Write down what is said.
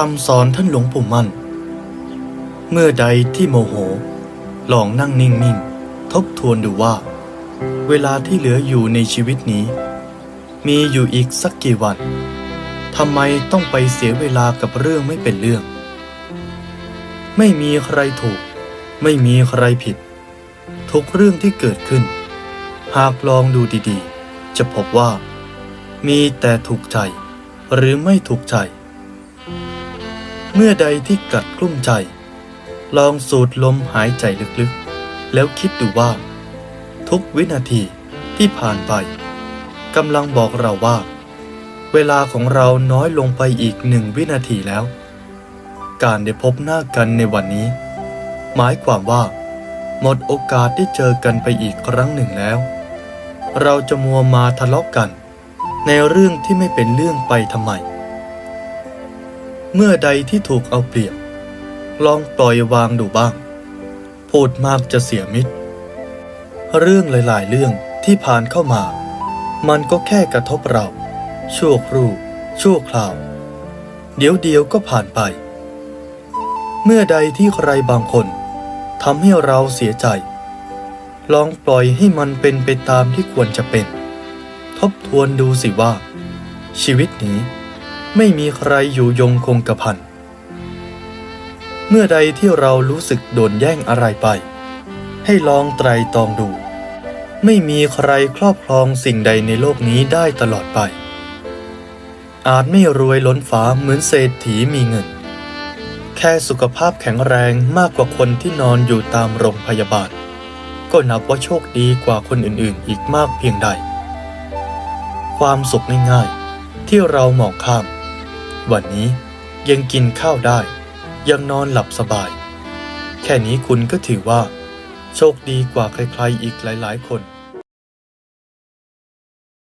คำสอนท่านหลวงปู่มั่น เมื่อใดที่โมโห ลองนั่งนิ่งๆ ทบทวนดูว่า เวลาที่เหลืออยู่ในชีวิตนี้ มีอยู่อีกสักกี่วันทำไมต้องไปเสียเวลากับเรื่องไม่เป็นเรื่อง ไม่มีใครถูก ไม่มีใครผิด ทุกเรื่องที่เกิดขึ้น หากลองดูดีๆ จะพบว่า มีแต่ถูกใจ หรือไม่ถูกใจ เมื่อใดที่กัดกลุ้มใจ ลองสูดลมหายใจลึกๆ แล้วคิดดูว่า ทุกวินาทีที่ผ่านไปกำลังบอกเราว่า เวลาของเราน้อยลงไปอีกหนึ่งวินาทีแล้ว การได้พบหน้ากันในวันนี้ หมายความว่า หมดโอกาสได้เจอกันไปอีกครั้งหนึ่งแล้ว เราจะมัวมาทะเลาะกกัน ในเรื่องที่ไม่เป็นเรื่องไปทำไม เมื่อใดที่ถูกเอาเปรียบ ลองปล่อยวางดูบ้าง พูดมากจะเสียมิตร เรื่องหลาย ๆ เรื่องที่ผ่านเข้ามา มันก็แค่กระทบเรา ชั่วครู่ ชั่วคราว เดี๋ยวเดียวก็ผ่านไป เมื่อใดที่ใครบางคนทำให้เราเสียใจ ลองปล่อยให้มันเป็นไปตามที่ควรจะเป็น ทบทวนดูสิว่า ชีวิตนี้ ไม่มีใครอยู่ยงคงกระพัน เมื่อใดที่เรารู้สึกโดนแย่งอะไรไป ให้ลองไตรตองดู ไม่มีใครครอบครองสิ่งใดในโลกนี้ได้ตลอดไป อาจไม่รวยล้นฟ้าเหมือนเศรษฐีมีเงิน แค่สุขภาพแข็งแรงมากกว่าคนที่นอนอยู่ตามโรงพยาบาล ก็นับว่าโชคดีกว่าคนอื่นๆ อีกมากเพียงใด ความสุขง่ายๆที่เรามองข้าม วันนี้ยังกินข้าวได้ ยังนอนหลับสบาย แค่นี้คุณก็ถือว่า โชคดีกว่าใครๆอีกหลายๆคน